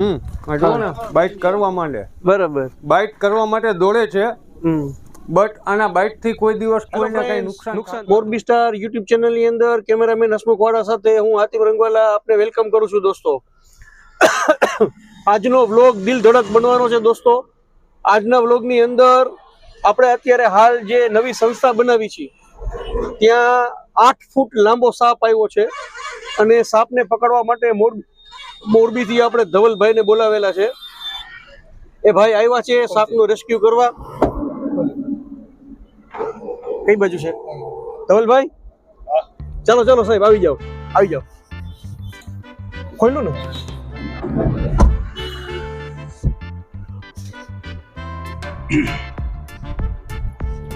Byte કરવા માંડે. બરાબર. બાઇટ કરવા માટે દોડે છે બટ આના બાઇટથી કોઈ દિવસ કોઈને કઈ નુકસાન નુકસાન. મોરબી સ્ટાર યુટ્યુબ ચેનલની અંદર કેમેરામેન હસમુખ સાથે હું આતિફ રંગવાલા આપને વેલકમ કરું છું દોસ્તો. આજનો વ્લોગ દિલ ધડક બનવાનો છે દોસ્તો. આજના વ્લોગની અંદર આપણે અત્યારે હાલ જે નવી સંસ્થા બનાવી છે ત્યાં આઠ ફૂટ લાંબો સાપ આવ્યો છે. અને સાપને પકડવા માટે મોરબી મોરબીથી આપણે ધવલભાઈને બોલાવેલા છે. એ ભાઈ આવ્યા છે સાપનું રેસ્ક્યુ કરવા. કઈ બાજુ છે? ધવલભાઈ? ચાલો ચાલો સાહેબ, આવી જાઓ આવી જાઓ. ખોલો ને?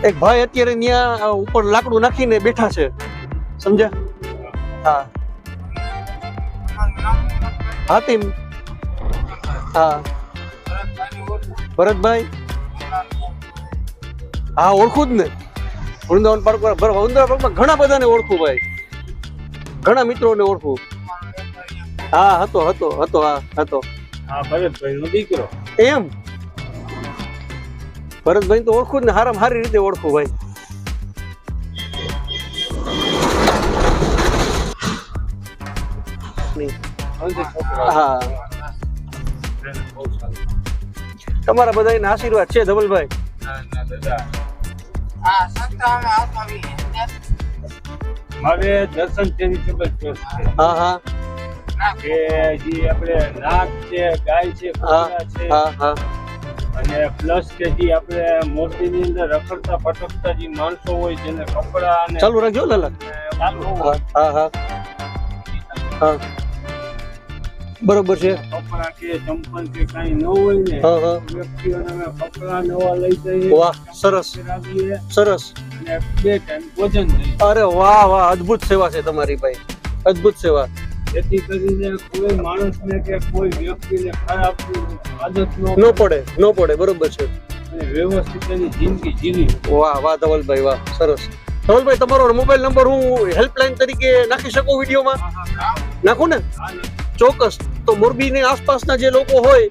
એક ભાઈ અત્યારે ત્યાં ઉપર લાકડું નાખીને બેઠા છે. સમજ્યા? હા. હાતિમ. હા. ભરતભાઈ. હા ઓળખું જ ને. વૃંદાવન પાર્ક પર વૃંદાવન પાર્કમાં ઘણા બધાને ઓળખું ભાઈ. ઘણા મિત્રોને ઓળખું. હા હતો હતો હતો હા હતો. હા ભરતભાઈ નો દીકરો. એમ? ભરતભાઈ તો ઓળખું જ ને હારામાં સારી રીતે ઓળખું ભાઈ. હા. તમારા બધાના આશીર્વાદ છે ધવલભાઈ? મારે દર્શન ટ્રસ્ટ છે. હા હા. કે જે આપણે નાક છે ગાય છે હા છે હા હા. અને પ્લસ કે જે આપણે મોરબીની અંદર રખડતા ભટકતા જે માણસો હોય જેને કપડા ચાલુ રાખજો લાલા. ચાલુ હા હા હા. હા. બરોબર છે. કપડા કે ચંપલ કે કાંઈ ન હોય ને હા હા. વ્યક્તિઓને અમે કપડા નવા લઈ જઈએ. વાહ સરસ. સરસ. અને બે ટાઈમ ભોજન અરે વાહ વાહ અદ્ભુત સેવા છે તમારી ભાઈ. અદ્ભુત સેવા. જેથી કરીને કોઈ માણસને કે કોઈ વ્યક્તિને ખરાબ આદત ન પડે. ન પડે બરોબર છે. અને વ્યવસ્થિત એની જિંદગી જીવી. વાહ વાહ ધવલભાઈ વાહ સરસ. ધવલભાઈ તમારો મોબાઈલ નંબર હું હેલ્પલાઇન તરીકે નાખી શકું વિડીયોમાં? નાખું ને? ચોક્કસ. તો મોરબીની આસપાસના જે લોકો હોય,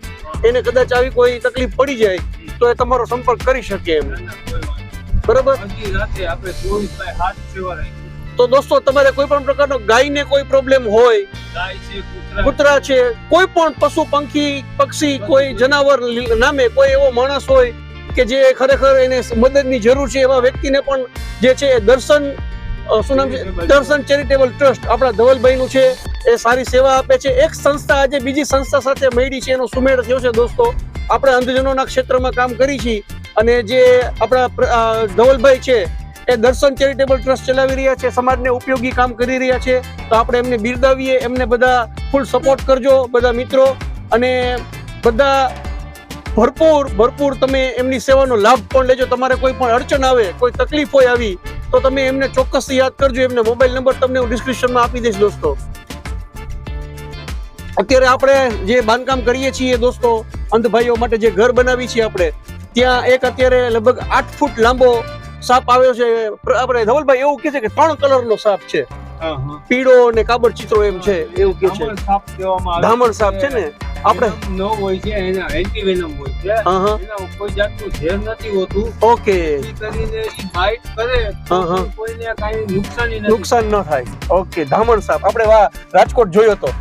એને કદાચ આવી કોઈ તકલીફ પડી જાય, તો એ તમારો સંપર્ક કરી શકે એમ. બરાબર? તો દોસ્તો, તમારે કોઈ પણ પ્રકારનો ગાયને કોઈ પ્રોબ્લેમ હોય, કૂતરા છે, કોઈ પણ પશુ, પંખી, પક્ષી, કોઈ જનાવર નામે કોઈ એવો માણસ હોય કે જે ખરેખર એને મદદની જરૂર છે, એવા વ્યક્તિને પણ જે છે દર્શન શું નામ છે? દર્શન ચેરિટેબલ ટ્રસ્ટ આપણા ધવલભાઈનું છે. એ સારી સેવા આપે છે. એક સંસ્થા આજે બીજી સંસ્થા સાથે મળી છે, એનો સુમેળ થયો છે દોસ્તો. આપણે અંધજનોના ક્ષેત્રમાં કામ કરી છીએ અને જે આપણા ધવલભાઈ છે, એ દર્શન ચેરિટેબલ ટ્રસ્ટ ચલાવી રહ્યા છે, સમાજને ઉપયોગી કામ કરી રહ્યા છે. તો આપણે એમને બિરદાવીએ, એમને બધા ફૂલ સપોર્ટ કરજો, બધા મિત્રો. અને બધા ભરપૂર ભરપૂર તમે એમની સેવાનો લાભ પણ લેજો. તમારે કોઈ પણ અડચણ આવે, કોઈ તકલીફ હોય આવી, તો તમે એમને ચોક્કસ યાદ કરજો. એમને મોબાઈલ નંબર તમને હું ડિસ્ક્રિપ્શનમાં આપી દઈશ દોસ્તો. અત્યારે આપણે જે બાંધકામ કરીએ છીએ દોસ્તો અંધભાઈઓ માટે જે ઘર બનાવી છીએ આપણે ત્યાં એક અત્યારે લગભગ આઠ ફૂટ લાંબો સાપ આવ્યો છે. આપણે ધવલભાઈ એવું કે છે કે ત્રણ કલરનો સાપ છે. પીળો અને કાબડ ચિત્રો એમ છે એવું કે છે. ધામણ સાપ છે. ને? આપણે નો હોય છે એના એન્ટીવેનમ હોય છે. એના કોઈ જાતનું ઝેર નથી હોતું. ઓકે. કરીને ઈ બાઇટ કરે. કોઈને કાઈ નુકસાન નુકસાન ન થાય. ઓકે ધામણ સાપ. આપણે વાહ રાજકોટ જોયો તો.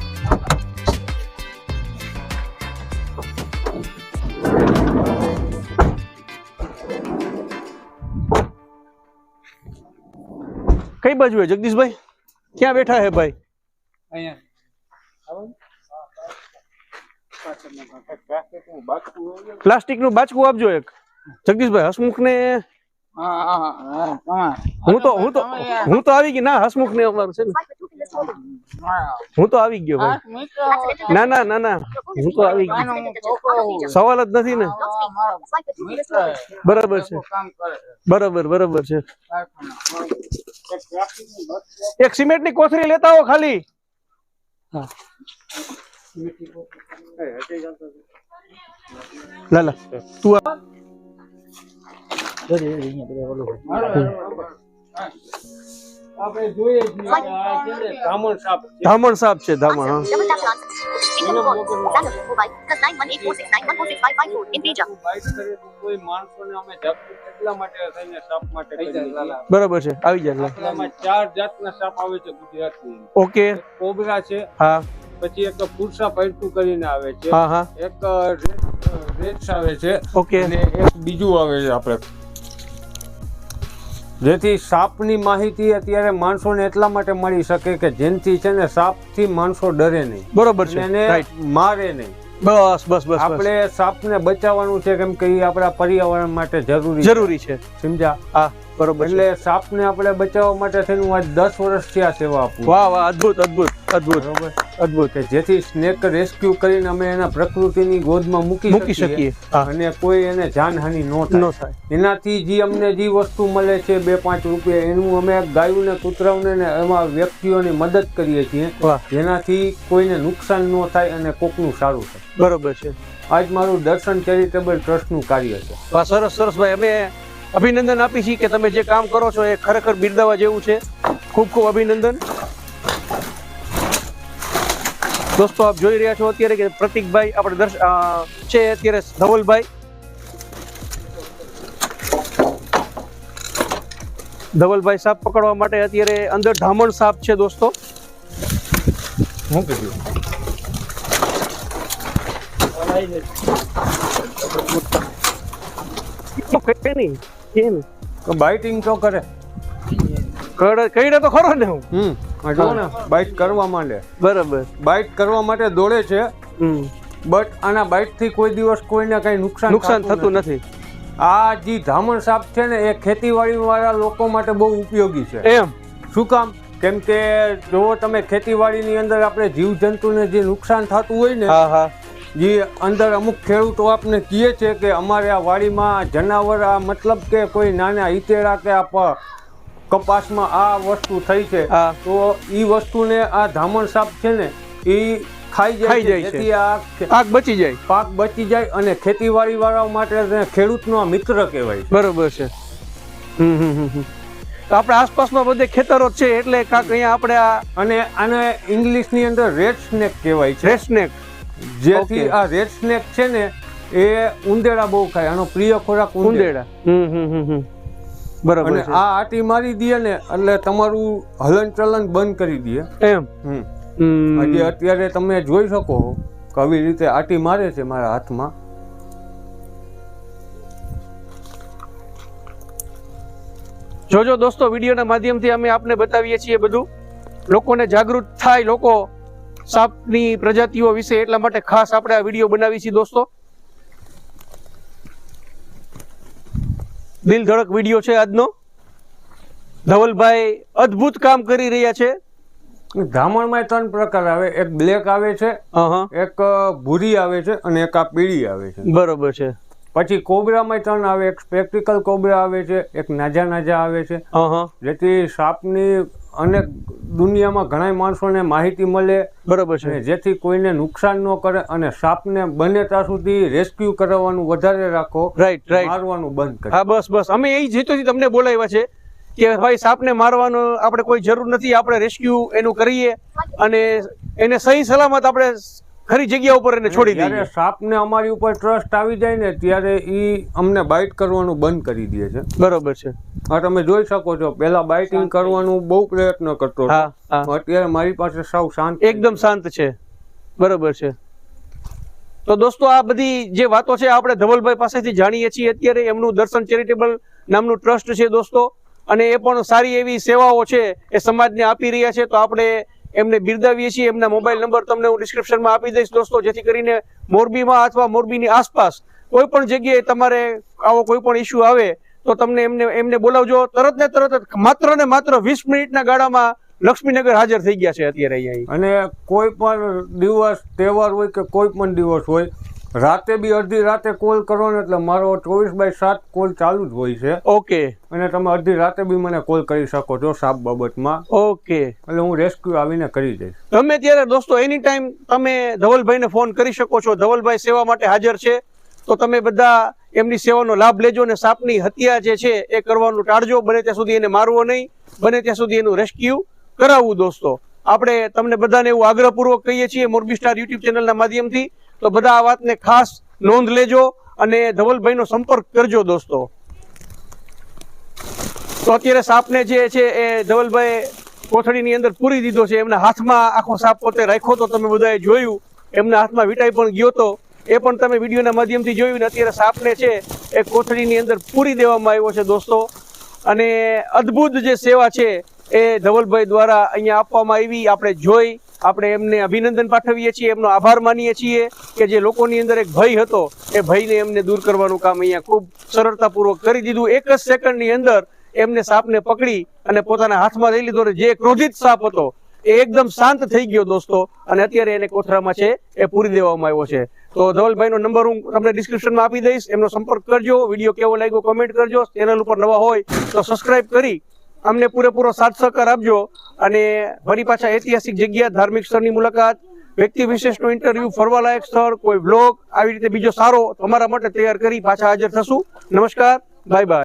કઈ બાજુ હે? જગદીશભાઈ? ક્યાં બેઠા હે ભાઈ? પ્લાસ્ટિકનું બાચકું આપજો એક. જગદીશભાઈ હસમુખ ને હું તો હું તો હું તો આવી ગઈ. ના હસમુખ ને અમારું છે ને. હું તો આવી ગયો ભાઈ. ના ના ના ના. હું તો આવી ગયો સવાલ જ નથી ને. બરાબર છે. બરાબર બરાબર છે. એક સિમેન્ટની કોથળી લેતા આવો ખાલી. હા. લાલા તું ધામણ સાપ છે. ધામણ. બરાબર છે આવી જાય ચાર જાતના સાપ આવે છે ગુજરાતની ઓકે. કોબરા છે હા. પછી એક પુરસા પૈટું કરીને આવે છે હા હા એક રેડ્સ આવે છે ઓકે. અને એક બીજું આવે છે આપણે. જેથી સાપની માહિતી અત્યારે માણસોને એટલા માટે મળી શકે કે જેનથી છે ને સાપથી માણસો ડરે નહીં. બરોબર છે. એને મારે નહીં. બસ બસ બસ આપણે સાપને બચાવવાનું છે કેમ કે એ આપણા પર્યાવરણ માટે જરૂરી જરૂરી છે. સમજ્યા? હા બરોબર એટલે સાપને આપણે બચાવવા માટે થઈને આજ દસ વર્ષથી આ સેવા આપું વાહ વાહ અદ્ભુત અદ્ભુત. અદ્ભુત છે જેથી સ્નેક રેસ્ક્યુ કરીને અમે એના પ્રકૃતિની ગોદમાં મૂકી મૂકી શકીએ અને કોઈ એને જાનહાનિ ન થાય. એનાથી જે અમને જે વસ્તુ મળે છે બે પાંચ રૂપિયા એનું અમે ગાયોને કૂતરાઓને ને એમાં વ્યક્તિઓની મદદ કરીએ છીએ. જેનાથી કોઈને નુકસાન ન થાય અને કોકનું સારું થાય. બરોબર છે. આજ મારું દર્શન ચેરિટેબલ ટ્રસ્ટનું કાર્ય છે. સરસ સરસ ભાઈ. અમે અભિનંદન આપી છીએ કે તમે જે કામ કરો છો એ ખરેખર બિરદાવા જેવું છે. ખૂબ ખૂબ અભિનંદન. દોસ્તો આપ જોઈ રહ્યા છો અત્યારે કે પ્રતિકભાઈ આપણે છે અત્યારે ધવલભાઈ. ધવલભાઈ સાપ પકડવા માટે અત્યારે અંદર ધામણ સાપ છે દોસ્તો. હું કીધું? બાઇટિંગ તો કરે. કડ કઈડે તો ખરો ને હું. જુઓ ને. બાઇટ કરવા માંડે. બરાબર. બાઇટ કરવા માટે દોડે છે બટ આના બાઇટથી કોઈ દિવસ કોઈને કઈ નુકસાન નુકસાન થતું નથી. આ જે ધામણ સાપ છે ને એ ખેતીવાડી વાળા લોકો માટે બહુ ઉપયોગી છે. એમ. શું કામ? કેમ કે જો તમે ખેતીવાડીની અંદર આપણે જીવજંતુને જે નુકસાન થતું હોય ને હા હા. જે અંદર અમુક ખેડૂતો આપને કહે છે કે અમારે આ વાડીમાં જનાવર આ મતલબ કે કોઈ નાના ઈતેડા કે આ કપાસમાં આ વસ્તુ થઈ છે. તો એ વસ્તુને આ ધામણ સાપ છે ને એ ખાઈ જાય. જેથી આ પાક બચી જાય. પાક બચી જાય અને ખેતીવાડી વાળા માટે તેને ખેડૂતનો મિત્ર કહેવાય બરોબર છે. આપણે આસપાસમાં બધે ખેતરો છે એટલે કાંક અહીંયા આપણે આ અને આને ઇંગ્લિશની અંદર રેડ સ્નેક કહેવાય છે. સ્નેક જેથી આ રેડ સ્નેક છે ને એ ઉંદેડા બહુ ખાય. આનો પ્રિય ખોરાક ઉંદેડા. હમ હમ હમ. બરોબર અને આ આટી મારી દે ને એટલે તમારું હલન ચલન બંધ કરી દે. એમ. હજી અત્યારે તમે જોઈ શકો કે આવી રીતે આટી મારે છે મારા હાથમાં. જોજો દોસ્તો વિડીયોના માધ્યમથી અમે આપને બતાવીએ છીએ બધું. લોકોને જાગૃત થાય લોકો સાપની પ્રજાતિઓ વિશે એટલા માટે ખાસ આપણે આ વીડિયો બનાવી છીએ દોસ્તો. દિલ ધડક વીડિયો છે આજનો. ધવલભાઈ અદ્ભુત કામ કરી રહ્યા છે. ધામણમાં ત્રણ પ્રકાર આવે. એક બ્લેક આવે છે એક ભૂરી આવે છે અને એક આ પીળી આવે છે. બરોબર છે. પછી કોબરામાં ત્રણ આવે. એક સ્પેક્ટિકલ કોબરા આવે છે એક નાજા નાજા આવે છે. જેથી સાપની અનેક દુનિયામાં ઘણા માણસોને માહિતી મળે બરાબર છે. જેથી કોઈને નુકસાન ન કરે અને સાપને બને ત્યાં સુધી રેસ્ક્યુ કરાવવાનું વધારે રાખો રાઈટ રાઈટ મારવાનું બંધ કરે. હા બસ બસ. અમે એ જીતોથી તમને બોલાવ્યા છે કે ભાઈ સાપને મારવાનો આપણે કોઈ જરૂર નથી આપણે રેસ્ક્યુ એનું કરીએ અને એને સહી સલામત આપણે ખરી જગ્યા ઉપર એને છોડી દઈએ સાપને અમારી ઉપર ટ્રસ્ટ આવી જાય ને ત્યારે ઈ અમને બાઇટ કરવાનું બંધ કરી દે છે. બરોબર છે. આ તમે જોઈ શકો છો પહેલા બાઇટિંગ કરવાનું બહુ પ્રયત્ન કરતો હા હા. અત્યારે મારી પાસે સાવ શાંત એકદમ શાંત છે. બરોબર છે. તો દોસ્તો આ બધી જે વાતો છે આપણે ધવલભાઈ પાસેથી જાણીએ છીએ. અત્યારે એમનું દર્શન ચેરિટેબલ નામનું ટ્રસ્ટ છે દોસ્તો. અને એ પણ સારી એવી સેવાઓ છે એ સમાજને આપી રહ્યા છે. તો આપણે એમને બિરદાવીએ છીએ. એમના મોબાઈલ નંબર તમને હું ડિસ્ક્રિપ્શનમાં આપી દઈશ દોસ્તો, જેથી કરીને મોરબીમાં અથવા મોરબીની આસપાસ કોઈ પણ જગ્યાએ તમારે આવો કોઈ પણ ઇસ્યુ આવે, તો તમને એમને એમને બોલાવજો. તરત ને તરત માત્ર ને માત્ર વીસ મિનિટના ગાળામાં લક્ષ્મીનગર હાજર થઈ ગયા છે અત્યારે અહીંયા. અને કોઈ પણ દિવસ તહેવાર હોય કે કોઈ પણ દિવસ હોય રાતે બી અડધી રાતે કોલ કરો ને એટલે મારો ચોવીસ બાય સાત કોલ ચાલુ જ હોય છે. ઓકે. અને તમે અડધી રાતે બી મને કોલ કરી શકો છો સાપ બાબતમાં. ઓકે. એટલે હું રેસ્ક્યુ આવીને કરી દઈશ. ગમે ત્યારે દોસ્તો એની ટાઈમ તમે ધવલભાઈને ફોન કરી શકો છો ધવલભાઈ સેવા માટે હાજર છે તો તમે બધા એમની સેવાનો લાભ લેજો અને સાપની હત્યા જે છે એ કરવાનું ટાળજો. બને ત્યાં સુધી એને મારવો નહીં બને ત્યાં સુધી એનું રેસ્ક્યુ કરાવવું દોસ્તો. આપણે તમને બધાને એવું આગ્રહપૂર્વક કહીએ છીએ મોરબી સ્ટાર યુટ્યુબ ચેનલના માધ્યમથી તો બધા આ વાતને ખાસ નોંધ લેજો અને ધવલભાઈનો સંપર્ક કરજો દોસ્તો. તો અત્યારે સાપને જે છે એ ધવલભાઈ કોથળીની અંદર પૂરી દીધો છે. એમના હાથમાં આખો સાપ પોતે રાખ્યો તો તમે બધાએ જોયું. એમના હાથમાં વિટાઈ પણ ગયો તો. એ પણ તમે વિડીયોના માધ્યમથી જોયું ને અત્યારે સાપને છે એ કોથળીની અંદર પૂરી દેવામાં આવ્યો છે દોસ્તો. અને અદ્ભુત જે સેવા છે એ ધવલભાઈ દ્વારા અહીંયા આપવામાં આવી. આપણે જોઈ આપણે એમને અભિનંદન પાઠવીએ છીએ, એમનો આભાર માનીએ છીએ કે જે લોકોની અંદર એક ભય હતો, એ ભયને એમને દૂર કરવાનું કામ અહીંયા ખૂબ સરળતાપૂર્વક કરી દીધું. એક જ સેકન્ડની અંદર એમને સાપને પકડી અને પોતાના હાથમાં લઈ લીધો જે ક્રોધિત સાપ હતો, એ એકદમ શાંત થઈ ગયો દોસ્તો અને અત્યારે એને કોથરામાં છે, એ પૂરી દેવામાં આવ્યો છે. તો ધવલભાઈનો નંબર હું તમને ડિસ્ક્રિપ્શનમાં આપી દઈશ, એમનો સંપર્ક કરજો, વીડિયો કેવો લાગ્યો કોમેન્ટ કરજો, ચેનલ ઉપર નવા હોય તો સબસ્ક્રાઇબ કરી અમને પૂરેપૂરો સાથ સહકાર આપજો અને ફરી પાછા ઐતિહાસિક જગ્યા, ધાર્મિક સ્થળની મુલાકાત, વ્યક્તિ વિશેષનો ઇન્ટરવ્યુ ફરવાલાયક સ્થળ, કોઈ બ્લોગ આવી રીતે બીજો સારો તમારા માટે તૈયાર કરી પાછા હાજર થશું. નમસ્કાર બાય બાય